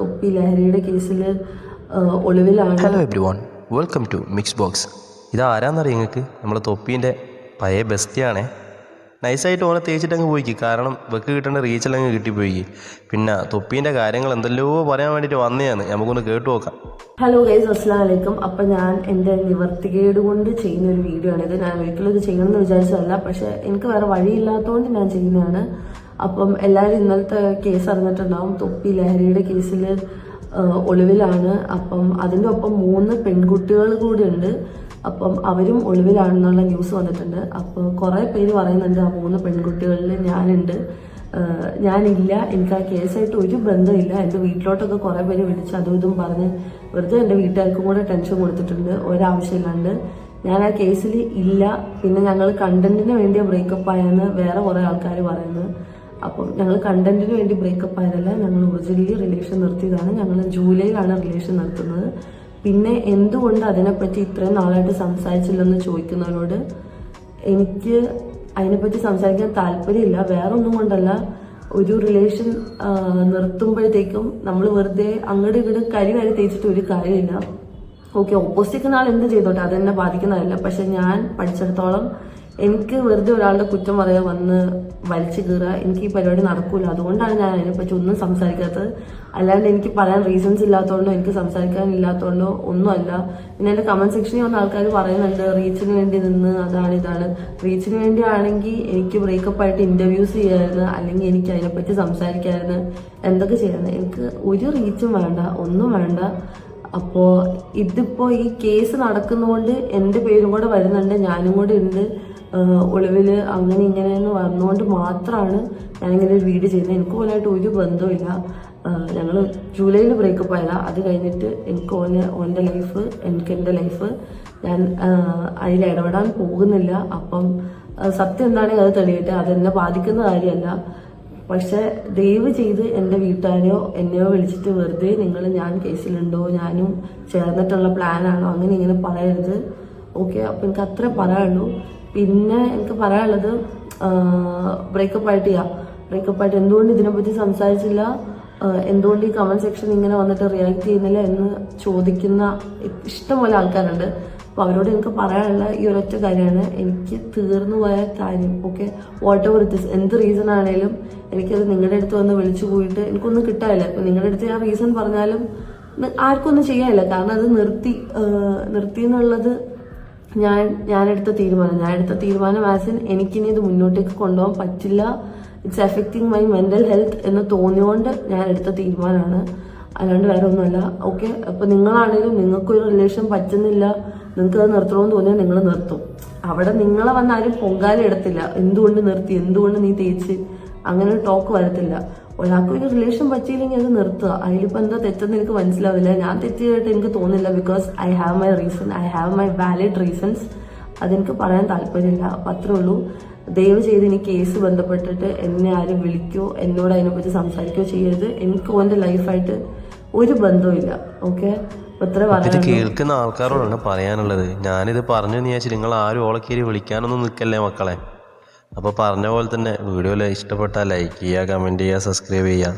തൊപ്പി ലഹരിയുടെ കേസിൽ ഒളിവിലാണ്. Hello everyone welcome to mix box ഇതാരാന്നറിയാം നിങ്ങൾക്ക് നമ്മളെ തൊപ്പീന്റെ പഴയ ബെസ്റ്റിയാണേ നൈസായിട്ട് ഓനെ തേച്ചിട്ട് അങ്ങ് പോയിക്ക്. കാരണം വെക്ക് കിട്ടേണ്ട റീച്ചെല്ലാം അങ്ങ് കിട്ടിപ്പോയി പിന്നെ തൊപ്പീന്റെ കാര്യങ്ങൾ എന്തെല്ലോ പറയാൻ വേണ്ടിയിട്ട് വന്നതാണ് നമുക്കൊന്ന് കേട്ടു നോക്കാം. ഹലോ ഗൈസ് അസ്സാം വലൈക്കും അപ്പം ഞാൻ എന്റെ നിവർത്തികേട് കൊണ്ട് ചെയ്യുന്ന ഒരു വീഡിയോ ആണിത് ഞാൻ ഒരിക്കലും ഇത് ചെയ്യണമെന്ന് വിചാരിച്ചതല്ല. പക്ഷേ എനിക്ക് വേറെ വഴിയില്ലാത്തതുകൊണ്ട് ഞാൻ ചെയ്യുന്നതാണ്. അപ്പം എല്ലാവരും ഇന്നലത്തെ കേസ് അറിഞ്ഞിട്ടുണ്ടാവും. തൊപ്പി ലഹരിയുടെ കേസിൽ ഒളിവിലാണ്. അപ്പം അതിന്റെ ഒപ്പം മൂന്ന് പെൺകുട്ടികൾ കൂടിയുണ്ട്. അപ്പം അവരും ഒളിവിലാണെന്നുള്ള ന്യൂസ് വന്നിട്ടുണ്ട്. അപ്പോൾ കുറേ പേര് പറയുന്നുണ്ട് ആ മൂന്ന് പെൺകുട്ടികളിൽ ഞാനുണ്ട്. ഞാനില്ല. എനിക്ക് ആ കേസായിട്ട് ഒരു ബന്ധമില്ല. എന്റെ വീട്ടിലോട്ടൊക്കെ കുറേ പേര് വിളിച്ച് അതും ഇതും പറഞ്ഞ് വെറുതെ എന്റെ വീട്ടുകാർക്കും കൂടെ ടെൻഷൻ കൊടുത്തിട്ടുണ്ട്. ഒരാവശ്യമില്ലാണ്ട്. ഞാൻ ആ കേസിൽ ഇല്ല. പിന്നെ ഞങ്ങൾ കണ്ടന്റിന് വേണ്ടി ബ്രേക്കപ്പ് ആയെന്ന് വേറെ കുറേ ആൾക്കാർ പറയുന്നു. അപ്പം ഞങ്ങൾ കണ്ടന്റിന് വേണ്ടി ബ്രേക്കപ്പ് ആയതല്ല ഞങ്ങൾ ഒറിജിനലി റിലേഷൻ നിർത്തിയതാണ്. ഞങ്ങൾ ജൂലൈയിലാണ് റിലേഷൻ നിർത്തുന്നത് പിന്നെ എന്തുകൊണ്ട് അതിനെപ്പറ്റി ഇത്രയും നാളായിട്ട് സംസാരിച്ചില്ലെന്ന് ചോദിക്കുന്നവരോട് എനിക്ക് അതിനെപ്പറ്റി സംസാരിക്കാൻ താല്പര്യമില്ല. വേറെ ഒന്നും കൊണ്ടല്ല. ഒരു റിലേഷൻ നിർത്തുമ്പോഴത്തേക്കും നമ്മൾ വെറുതെ അങ്ങോട്ട് ഇങ്ങോട്ട് കരി കരി തേച്ചിട്ട് ഒരു കാര്യമില്ല. ഓക്കെ ഓപ്പോസിറ്റ് ആൾ എന്ത് ചെയ്തോട്ടെ അതെന്നെ ബാധിക്കുന്നതല്ല. പക്ഷെ ഞാൻ പഠിച്ചിടത്തോളം എനിക്ക് വെറുതെ ഒരാളുടെ കുറ്റം പറയാൻ വന്ന് വലിച്ചു കീറുക എനിക്ക് ഈ പരിപാടി നടക്കൂല. അതുകൊണ്ടാണ് ഞാൻ അതിനെപ്പറ്റി ഒന്നും സംസാരിക്കാത്തത്. അല്ലാണ്ട് എനിക്ക് പറയാൻ റീസൺസ് ഇല്ലാത്തതുകൊണ്ടോ എനിക്ക് സംസാരിക്കാൻ ഇല്ലാത്തതുകൊണ്ടോ ഒന്നുമല്ല. പിന്നെ എന്റെ കമന്റ് സെക്ഷനിൽ വന്ന ആൾക്കാർ പറയുന്നുണ്ട് റീച്ചിന് വേണ്ടി നിന്ന് അതാണ് ഇതാണ്. റീച്ചിന് വേണ്ടി ആണെങ്കിൽ എനിക്ക് ബ്രേക്കപ്പ് ആയിട്ട് ഇന്റർവ്യൂസ് ചെയ്യാമായിരുന്നു അല്ലെങ്കിൽ എനിക്ക് അതിനെപ്പറ്റി സംസാരിക്കാമായിരുന്നു എന്തൊക്കെ ചെയ്യാമായിരുന്നു എനിക്ക് ഒരു റീച്ചും വേണ്ട ഒന്നും വേണ്ട. അപ്പോൾ ഇതിപ്പോൾ ഈ കേസ് നടക്കുന്നതുകൊണ്ട് എന്റെ പേരും കൂടെ വരുന്നുണ്ട് ഞാനും കൂടെ ഉണ്ട്. ഒളിവിൽ അങ്ങനെ ഇങ്ങനെ എന്ന് വന്നുകൊണ്ട് മാത്രമാണ് ഞാനിങ്ങനെ ഒരു വീഡിയോ ചെയ്യുന്നത് എനിക്ക് ഓനായിട്ട് ഒരു ബന്ധമില്ല ഞങ്ങൾ ജൂലൈയിൽ ബ്രേക്കപ്പ് ആയതാ. അത് കഴിഞ്ഞിട്ട് എനിക്ക് ഓനെ ഓന്റെ ലൈഫ് എനിക്ക് എന്റെ ലൈഫ് ഞാൻ അതിൽ ഇടപെടാൻ പോകുന്നില്ല. അപ്പം സത്യം എന്താണെങ്കിൽ അത് തെളിയട്ടെ. അതെന്നെ ബാധിക്കുന്ന കാര്യമല്ല. പക്ഷെ ദയവ് ചെയ്ത് എന്റെ വീട്ടുകാരെയോ എന്നെയോ വിളിച്ചിട്ട് വെറുതെ നിങ്ങൾ ഞാൻ കേസിലുണ്ടോ ഞാനും ചേർന്നിട്ടുള്ള പ്ലാനാണോ അങ്ങനെ ഇങ്ങനെ പറയരുത്. ഓക്കെ അപ്പം എനിക്ക് അത്രേ പറയാനുള്ളൂ. പിന്നെ എനിക്ക് പറയാനുള്ളത് ബ്രേക്കപ്പ് ആയിട്ട് ചെയ്യാം ബ്രേക്കപ്പ് ആയിട്ട് എന്തുകൊണ്ട് ഇതിനെപ്പറ്റി സംസാരിച്ചില്ല? എന്തുകൊണ്ട് ഈ കമന്റ് സെക്ഷൻ ഇങ്ങനെ വന്നിട്ട് റിയാക്ട് ചെയ്യുന്നില്ല എന്ന് ചോദിക്കുന്ന ഇഷ്ടംപോലെ ആൾക്കാരുണ്ട്. അപ്പൊ അവരോട് എനിക്ക് പറയാനുള്ള ഈ ഒരൊറ്റ കാര്യമാണ്. എനിക്ക് തീർന്നു പോയ കാര്യം okay whatever it is എന്ത് റീസൺ ആണെങ്കിലും എനിക്കത് നിങ്ങളുടെ അടുത്ത് വന്ന് വിളിച്ചു പോയിട്ട് എനിക്കൊന്നും കിട്ടാനില്ല. ഇപ്പൊ നിങ്ങളുടെ അടുത്ത് ഞാൻ റീസൺ പറഞ്ഞാലും ആർക്കൊന്നും ചെയ്യാനില്ല. കാരണം അത് നിർത്തി നിർത്തി എന്നുള്ളത് ഞാൻ ഞാനെടുത്ത തീരുമാനം ഞാൻ എടുത്ത തീരുമാനം ആസ് ഇൻ എനിക്കിനി ഇത് മുന്നോട്ടേക്ക് കൊണ്ടുപോകാൻ പറ്റില്ല. It's affecting my mental health എന്ന് തോന്നിയോണ്ട് ഞാൻ എടുത്ത തീരുമാനമാണ് അല്ലാണ്ട് വേറെ ഒന്നുമല്ല. ഓക്കെ അപ്പൊ നിങ്ങളാണെങ്കിലും നിങ്ങൾക്കൊരു റിലേഷൻ പറ്റുന്നില്ല. നിങ്ങൾക്ക് അത് നിർത്തണമെന്ന് തോന്നിയാൽ നിങ്ങൾ നിർത്തും. അവിടെ നിങ്ങളെ വന്ന് ആരും പൊങ്കാല എടുത്തില്ല എന്തുകൊണ്ട് നിർത്തി? എന്തുകൊണ്ട് നീ തേച്ച്? അങ്ങനെ ഒരു ടോക്ക് വരത്തില്ല. ഒരാൾക്ക് ഒരു റിലേഷൻ പറ്റിയില്ലെങ്കിൽ അത് നിർത്തുക. അതിലിപ്പോൾ എന്താ തെറ്റെന്ന് എനിക്ക് മനസ്സിലാവില്ല. ഞാൻ തെറ്റിയായിട്ട് എനിക്ക് തോന്നില്ല because I have my reason I have my valid reasons അതെനിക്ക് പറയാൻ താല്പര്യമില്ല. അത്രേ ഉള്ളൂ. ദയവ് ചെയ്ത് ഇനി കേസ് ബന്ധപ്പെട്ടിട്ട് എന്നെ ആരും വിളിക്കോ എന്നോട് അതിനെപ്പറ്റി സംസാരിക്കുകയോ ചെയ്യരുത്. എനിക്ക് ഓന്റെ ലൈഫായിട്ട് ഒരു ബന്ധവുമില്ല ഓക്കെ ഇത് കേൾക്കുന്ന ആൾക്കാരോടാണ് പറയാനുള്ളത്. ഞാനിത് പറഞ്ഞു നീ നിങ്ങൾ ആരും ഓളക്കേരി വിളിക്കാനൊന്നും നിൽക്കല്ലേ മക്കളെ? അപ്പോൾ പറഞ്ഞ പോലെ തന്നെ വീഡിയോ ഇഷ്ടപ്പെട്ടാൽ ലൈക്ക് ചെയ്യുക കമന്റ് ചെയ്യുക സബ്സ്ക്രൈബ് ചെയ്യുക.